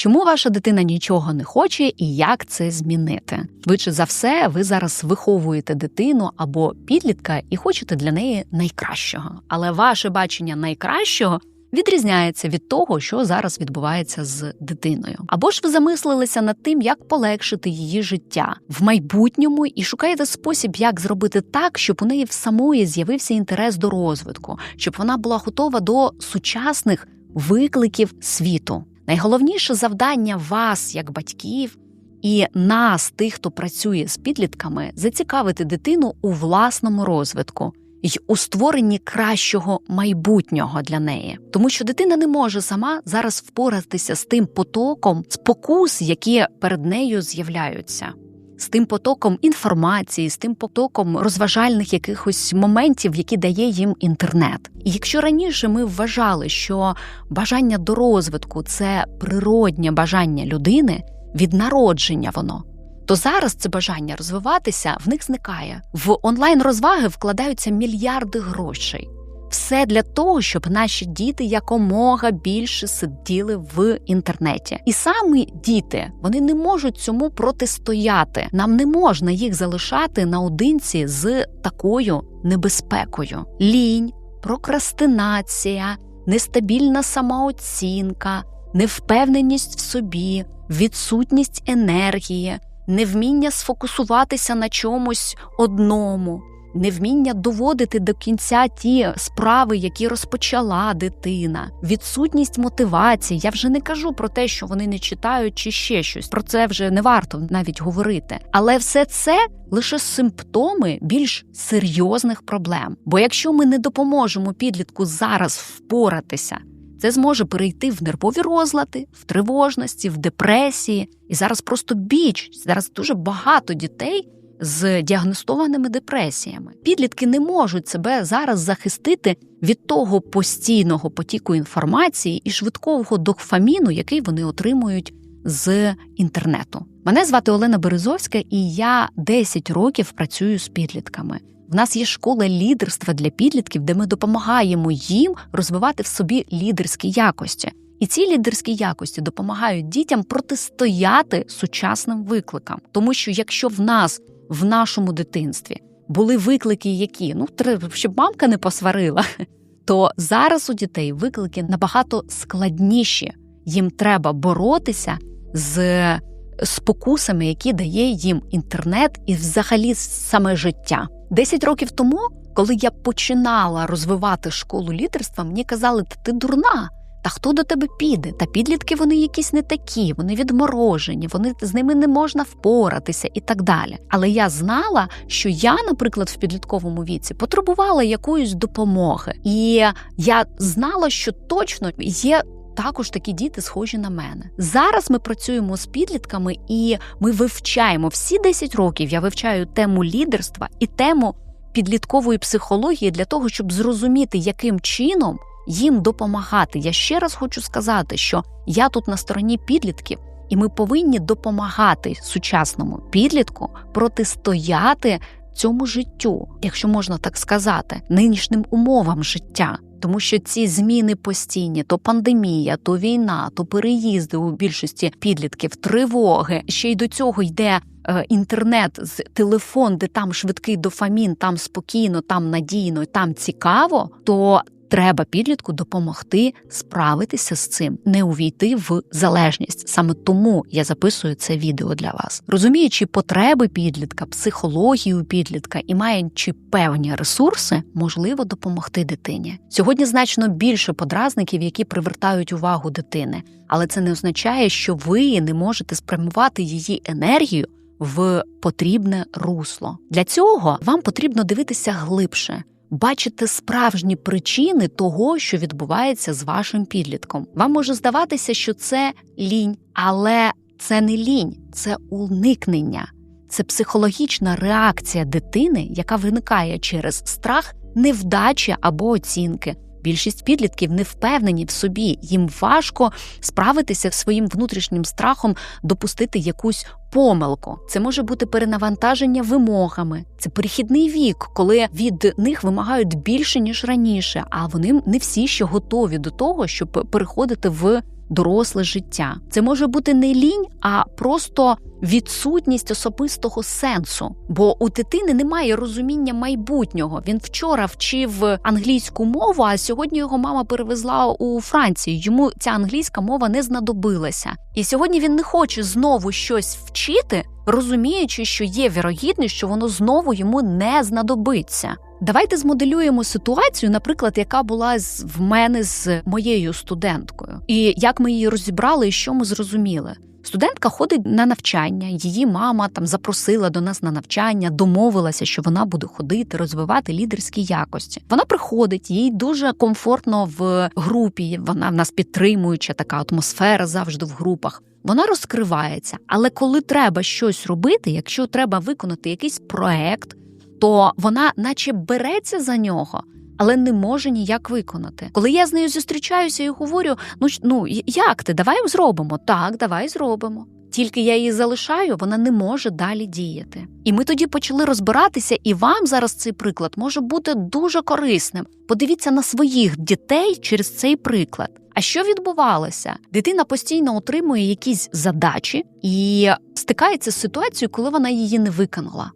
Чому ваша дитина нічого не хоче і як це змінити? Швидше за все, ви зараз виховуєте дитину або підлітка і хочете для неї найкращого. Але ваше бачення найкращого відрізняється від того, що зараз відбувається з дитиною. Або ж ви замислилися над тим, як полегшити її життя в майбутньому і шукаєте спосіб, як зробити так, щоб у неї в самої з'явився інтерес до розвитку, щоб вона була готова до сучасних викликів світу. Найголовніше завдання вас, як батьків, і нас, тих, хто працює з підлітками, зацікавити дитину у власному розвитку й у створенні кращого майбутнього для неї, тому що дитина не може сама зараз впоратися з тим потоком спокус, які перед нею з'являються. З тим потоком інформації, з тим потоком розважальних якихось моментів, які дає їм інтернет. І якщо раніше ми вважали, що бажання до розвитку це природнє бажання людини від народження, воно то зараз це бажання розвиватися в них зникає. В онлайн розваги вкладаються мільярди грошей. Все для того, щоб наші діти якомога більше сиділи в інтернеті, і самі діти вони не можуть цьому протистояти. Нам не можна їх залишати наодинці з такою небезпекою: лінь, прокрастинація, нестабільна самооцінка, невпевненість в собі, відсутність енергії невміння сфокусуватися на чомусь одному, невміння доводити до кінця ті справи, які розпочала дитина, відсутність мотивації. Я вже не кажу про те, що вони не читають чи ще щось. Про це вже не варто навіть говорити. Але все це лише симптоми більш серйозних проблем. Бо якщо ми не допоможемо підлітку зараз впоратися. Це зможе перейти в нервові розлади, в тривожності, в депресії. І зараз просто біч. Зараз дуже багато дітей з діагностованими депресіями. Підлітки не можуть себе зараз захистити від того постійного потіку інформації і швидкого дофаміну, який вони отримують з інтернету. Мене звати Олена Березовська, і я 10 років працюю з підлітками. В нас є школа лідерства для підлітків, де ми допомагаємо їм розвивати в собі лідерські якості. І ці лідерські якості допомагають дітям протистояти сучасним викликам. Тому що якщо в нас в нашому дитинстві були виклики, які ну треба, щоб мамка не посварила, то зараз у дітей виклики набагато складніші. Їм треба боротися з спокусами, які дає їм інтернет і взагалі саме життя. Десять років тому, коли я починала розвивати школу лідерства, мені казали, ти дурна. Та хто до тебе піде? Та підлітки вони якісь не такі, вони відморожені, вони з ними не можна впоратися і так далі. Але я знала, що я, наприклад, в підлітковому віці потребувала якоїсь допомоги, і я знала, що точно є також такі діти схожі на мене. Зараз ми працюємо з підлітками і ми вивчаємо всі 10 років. Я вивчаю тему лідерства і тему підліткової психології для того, щоб зрозуміти, яким чином їм допомагати. Я ще раз хочу сказати, що я тут на стороні підлітків. І ми повинні допомагати сучасному підлітку протистояти цьому життю, якщо можна так сказати, нинішнім умовам життя тому що ці зміни постійні, то пандемія, то війна, то переїзди у більшості підлітків, тривоги. Ще й до цього йде е, інтернет з телефон, де там швидкий дофамін, там спокійно, там надійно, там цікаво. То Треба підлітку допомогти справитися з цим, не увійти в залежність. Саме тому я записую це відео для вас, розуміючи потреби підлітка, психологію підлітка і маючи певні ресурси, можливо допомогти дитині. Сьогодні значно більше подразників, які привертають увагу дитини, але це не означає, що ви не можете спрямувати її енергію. В потрібне русло для цього вам потрібно дивитися глибше, бачите справжні причини того, що відбувається з вашим підлітком. Вам може здаватися, що це лінь, але це не лінь, це уникнення, це психологічна реакція дитини, яка виникає через страх, невдачі або оцінки. Більшість підлітків не впевнені в собі, їм важко справитися своїм внутрішнім страхом, допустити якусь помилку. Це може бути перенавантаження вимогами, це перехідний вік, коли від них вимагають більше ніж раніше. А вони не всі ще готові до того, щоб переходити в доросле життя. Це може бути не лінь, а просто відсутність особистого сенсу. Бо у дитини немає розуміння майбутнього. Він вчора вчив англійську мову, а сьогодні його мама перевезла у Францію. Йому ця англійська мова не знадобилася. І сьогодні він не хоче знову щось вчити, розуміючи, що є вірогідність, що воно знову йому не знадобиться. Давайте змоделюємо ситуацію, наприклад, яка була в мене з моєю студенткою, і як ми її розібрали, і що ми зрозуміли. Студентка ходить на навчання, її мама там запросила до нас на навчання, домовилася, що вона буде ходити, розвивати лідерські якості. Вона приходить, їй дуже комфортно в групі. Вона в нас підтримуюча, така атмосфера завжди в групах. Вона розкривається, але коли треба щось робити, якщо треба виконати якийсь проект, то вона, наче береться за нього, але не може ніяк виконати. Коли я з нею зустрічаюся і говорю: ну ну як ти? Давай зробимо. Так, давай зробимо. Тільки я її залишаю, вона не може далі діяти. І ми тоді почали розбиратися, і вам зараз цей приклад може бути дуже корисним. Подивіться на своїх дітей через цей приклад. А що відбувалося? Дитина постійно отримує якісь задачі і стикається з ситуацією, коли вона її не виконала.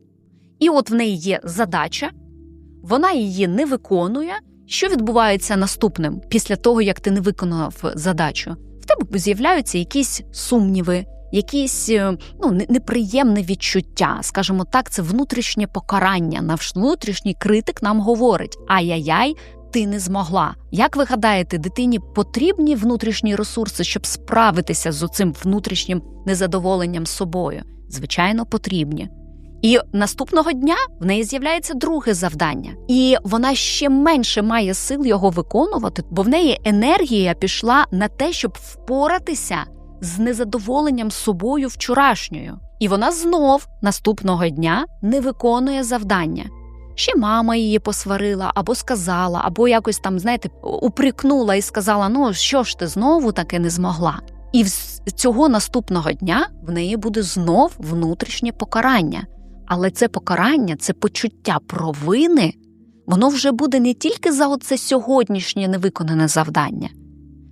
І от в неї є задача, вона її не виконує. Що відбувається наступним після того, як ти не виконав задачу? В тебе з'являються якісь сумніви, якісь е, ну, неприємне відчуття. Скажімо так, це внутрішнє покарання. Наш внутрішній критик нам говорить: ай-яй-яй, ти не змогла. Як ви гадаєте, дитині потрібні внутрішні ресурси, щоб справитися з цим внутрішнім незадоволенням собою? Звичайно, потрібні. І наступного дня в неї з'являється друге завдання, і вона ще менше має сил його виконувати, бо в неї енергія пішла на те, щоб впоратися з незадоволенням собою вчорашньою. І вона знов наступного дня не виконує завдання. Ще мама її посварила, або сказала, або якось там, знаєте, упрікнула і сказала: ну що ж ти знову таки не змогла. І цього наступного дня в неї буде знов внутрішнє покарання. Але це покарання, це почуття провини, воно вже буде не тільки за оце сьогоднішнє невиконане завдання,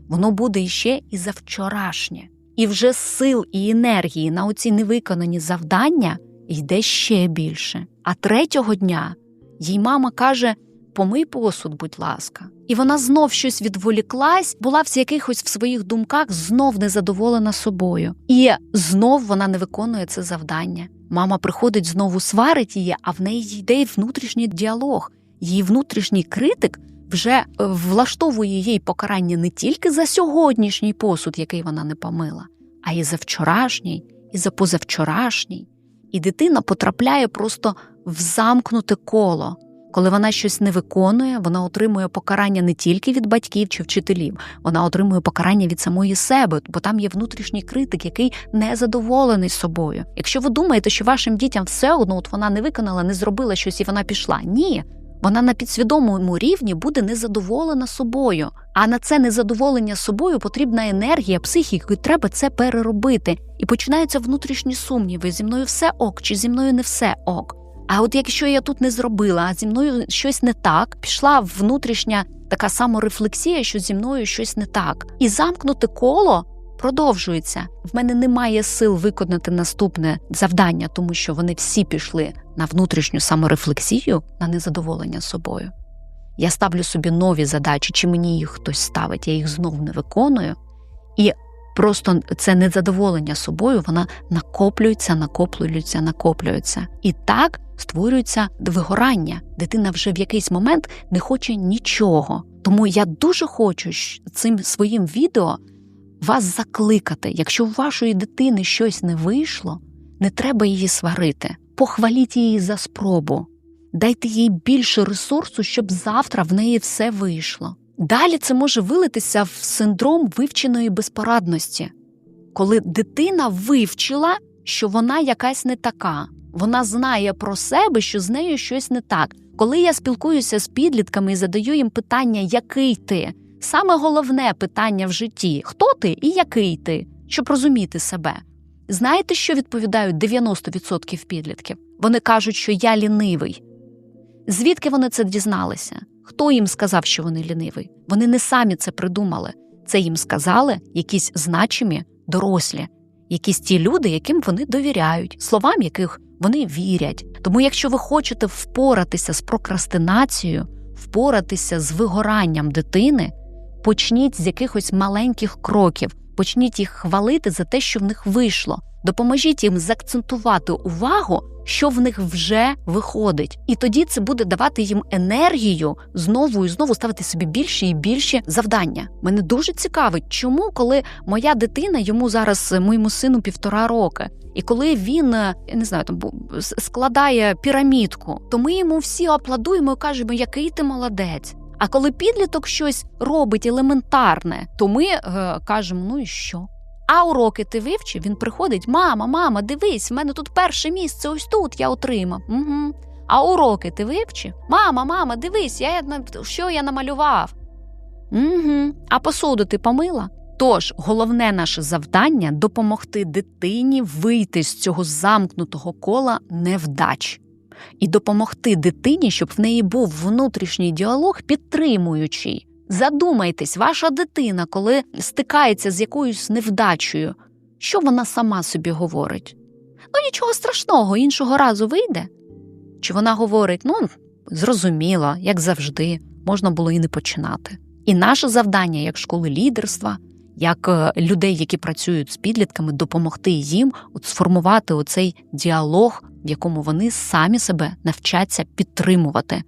воно буде іще і за вчорашнє. І вже сил і енергії на оці невиконані завдання йде ще більше. А третього дня їй мама каже: Помий посуд, будь ласка. І вона знов щось відволіклась, була в якихось в своїх думках знов незадоволена собою. І знов вона не виконує це завдання. Мама приходить знову сварить її, а в неї йде внутрішній діалог. Її внутрішній критик вже е, влаштовує їй покарання не тільки за сьогоднішній посуд, який вона не помила, а й за вчорашній, і за позавчорашній. І дитина потрапляє просто в замкнуте коло. Коли вона щось не виконує, вона отримує покарання не тільки від батьків чи вчителів, вона отримує покарання від самої себе, бо там є внутрішній критик, який не задоволений собою. Якщо ви думаєте, що вашим дітям все одно от вона не виконала, не зробила щось і вона пішла. Ні. Вона на підсвідомому рівні буде незадоволена собою. А на це незадоволення собою потрібна енергія, психіки, треба це переробити. І починаються внутрішні сумніви: зі мною все ок, чи зі мною не все ок. А от якщо я тут не зробила, а зі мною щось не так, пішла внутрішня така саморефлексія, що зі мною щось не так, і замкнути коло продовжується. В мене немає сил виконати наступне завдання, тому що вони всі пішли на внутрішню саморефлексію, на незадоволення собою. Я ставлю собі нові задачі, чи мені їх хтось ставить, я їх знову не виконую. І Просто це незадоволення собою, вона накоплюється, накоплюється, накоплюється. І так створюється вигорання. Дитина вже в якийсь момент не хоче нічого. Тому я дуже хочу цим своїм відео вас закликати. Якщо у вашої дитини щось не вийшло, не треба її сварити. Похваліть її за спробу, дайте їй більше ресурсу, щоб завтра в неї все вийшло. Далі це може вилитися в синдром вивченої безпорадності, коли дитина вивчила, що вона якась не така, вона знає про себе, що з нею щось не так. Коли я спілкуюся з підлітками і задаю їм питання, який ти, саме головне питання в житті хто ти і який ти, щоб розуміти себе. Знаєте, що відповідають 90% підлітків? Вони кажуть, що я лінивий. Звідки вони це дізналися? Хто їм сказав, що вони ліниві? Вони не самі це придумали. Це їм сказали якісь значимі дорослі, якісь ті люди, яким вони довіряють, словам яких вони вірять. Тому, якщо ви хочете впоратися з прокрастинацією, впоратися з вигоранням дитини, почніть з якихось маленьких кроків, почніть їх хвалити за те, що в них вийшло. Допоможіть їм заакцентувати увагу, що в них вже виходить, і тоді це буде давати їм енергію знову і знову ставити собі більші і більші завдання. Мене дуже цікавить, чому, коли моя дитина йому зараз моєму сину півтора роки, і коли він я не знаю, там складає пірамідку, то ми йому всі аплодуємо і кажемо, який ти молодець. А коли підліток щось робить елементарне, то ми е, кажемо, ну і що? А уроки ти вивчив, він приходить: Мама, мама, дивись, в мене тут перше місце, ось тут я отримав. Угу. А уроки ти вивчив? Мама, мама, дивись, я, що я намалював. Угу. А посуду ти помила? Тож, головне наше завдання допомогти дитині вийти з цього замкнутого кола невдач і допомогти дитині, щоб в неї був внутрішній діалог підтримуючий. Задумайтесь, ваша дитина, коли стикається з якоюсь невдачею, що вона сама собі говорить? Ну, нічого страшного, іншого разу вийде. Чи вона говорить, ну, зрозуміло, як завжди, можна було і не починати. І наше завдання, як школи лідерства, як е, людей, які працюють з підлітками, допомогти їм от сформувати оцей діалог, в якому вони самі себе навчаться підтримувати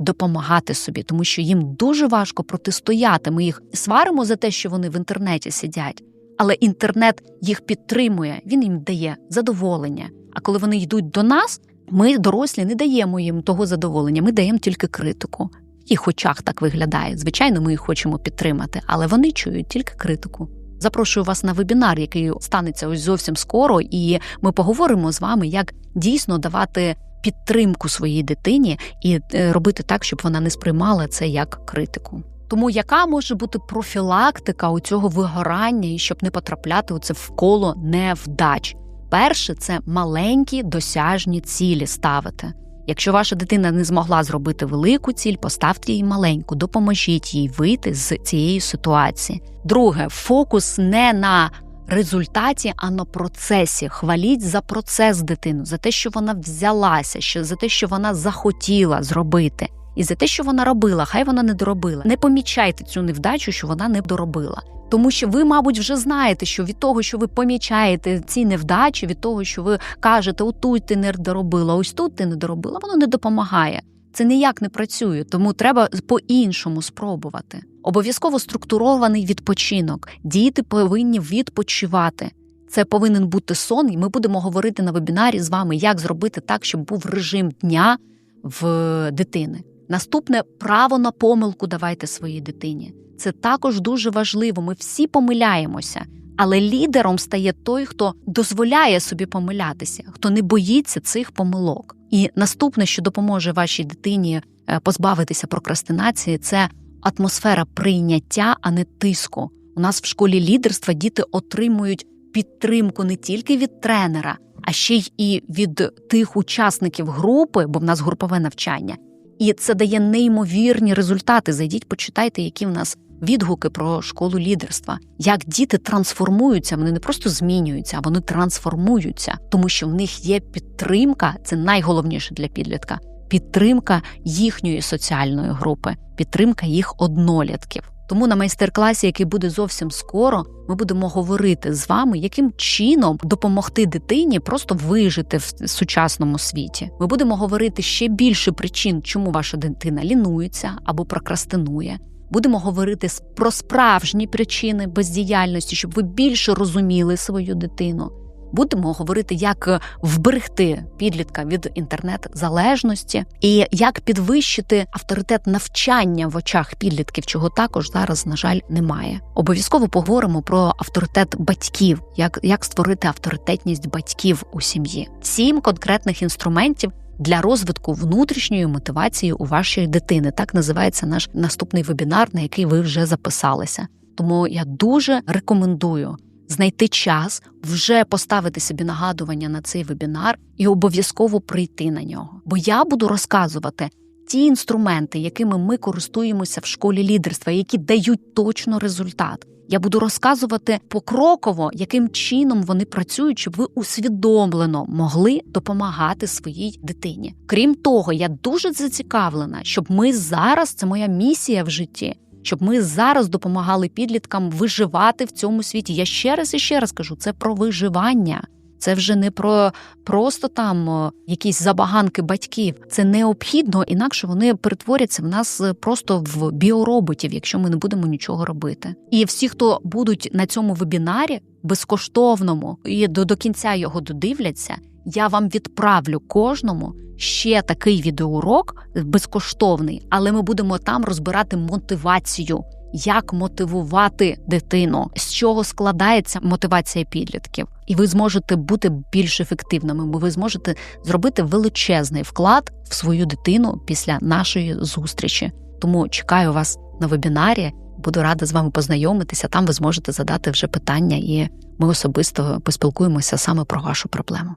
допомагати собі, тому що їм дуже важко протистояти. Ми їх сваримо за те, що вони в інтернеті сидять, але інтернет їх підтримує, він їм дає задоволення. А коли вони йдуть до нас, ми, дорослі, не даємо їм того задоволення, ми даємо тільки критику. В їх очах так виглядає. Звичайно, ми їх хочемо підтримати, але вони чують тільки критику. Запрошую вас на вебінар, який станеться ось зовсім скоро, і ми поговоримо з вами, як дійсно давати підтримку своїй дитині і е, робити так, щоб вона не сприймала це як критику. Тому яка може бути профілактика у цього вигорання і щоб не потрапляти у це вколо невдач? Перше це маленькі досяжні цілі ставити. Якщо ваша дитина не змогла зробити велику ціль, поставте їй маленьку, допоможіть їй вийти з цієї ситуації. Друге, фокус не на результаті, а на процесі. Хваліть за процес дитину, за те, що вона взялася, що за те, що вона захотіла зробити, і за те, що вона робила, хай вона не доробила. Не помічайте цю невдачу, що вона не доробила. Тому що ви, мабуть, вже знаєте, що від того, що ви помічаєте ці невдачі, від того, що ви кажете, отут ти не доробила, ось тут ти не доробила, воно не допомагає. Це ніяк не працює, тому треба по-іншому спробувати. Обов'язково структурований відпочинок. Діти повинні відпочивати. Це повинен бути сон, і ми будемо говорити на вебінарі з вами, як зробити так, щоб був режим дня в дитини. Наступне право на помилку давайте своїй дитині. Це також дуже важливо. Ми всі помиляємося, але лідером стає той, хто дозволяє собі помилятися, хто не боїться цих помилок. І наступне, що допоможе вашій дитині е, позбавитися прокрастинації, це атмосфера прийняття, а не тиску. У нас в школі лідерства діти отримують підтримку не тільки від тренера, а ще й і від тих учасників групи, бо в нас групове навчання. І це дає неймовірні результати. Зайдіть, почитайте, які в нас відгуки про школу лідерства, як діти трансформуються, вони не просто змінюються, а вони трансформуються, тому що в них є підтримка. Це найголовніше для підлітка. Підтримка їхньої соціальної групи, підтримка їх однолітків. Тому на майстер-класі, який буде зовсім скоро, ми будемо говорити з вами, яким чином допомогти дитині просто вижити в сучасному світі. Ми будемо говорити ще більше причин, чому ваша дитина лінується або прокрастинує. Будемо говорити про справжні причини бездіяльності, щоб ви більше розуміли свою дитину. Будемо говорити, як вберегти підлітка від інтернет-залежності і як підвищити авторитет навчання в очах підлітків, чого також зараз, на жаль, немає. Обов'язково поговоримо про авторитет батьків, як, як створити авторитетність батьків у сім'ї. Сім конкретних інструментів для розвитку внутрішньої мотивації у вашої дитини. Так називається наш наступний вебінар, на який ви вже записалися. Тому я дуже рекомендую знайти час, вже поставити собі нагадування на цей вебінар і обов'язково прийти на нього. Бо я буду розказувати ті інструменти, якими ми користуємося в школі лідерства, які дають точно результат. Я буду розказувати покроково, яким чином вони працюють, щоб ви усвідомлено могли допомагати своїй дитині. Крім того, я дуже зацікавлена, щоб ми зараз це моя місія в житті. Щоб ми зараз допомагали підліткам виживати в цьому світі. Я ще раз і ще раз кажу, це про виживання. Це вже не про просто там якісь забаганки батьків. Це необхідно, інакше вони перетворяться в нас е, просто в біороботів, якщо ми не будемо нічого робити. І всі, хто будуть на цьому вебінарі безкоштовному і до, до кінця його додивляться, я вам відправлю кожному ще такий відеоурок безкоштовний, але ми будемо там розбирати мотивацію. Як мотивувати дитину, з чого складається мотивація підлітків, і ви зможете бути більш ефективними, бо ви зможете зробити величезний вклад в свою дитину після нашої зустрічі. Тому чекаю вас на вебінарі. Буду рада з вами познайомитися. Там ви зможете задати вже питання, і ми особисто поспілкуємося саме про вашу проблему.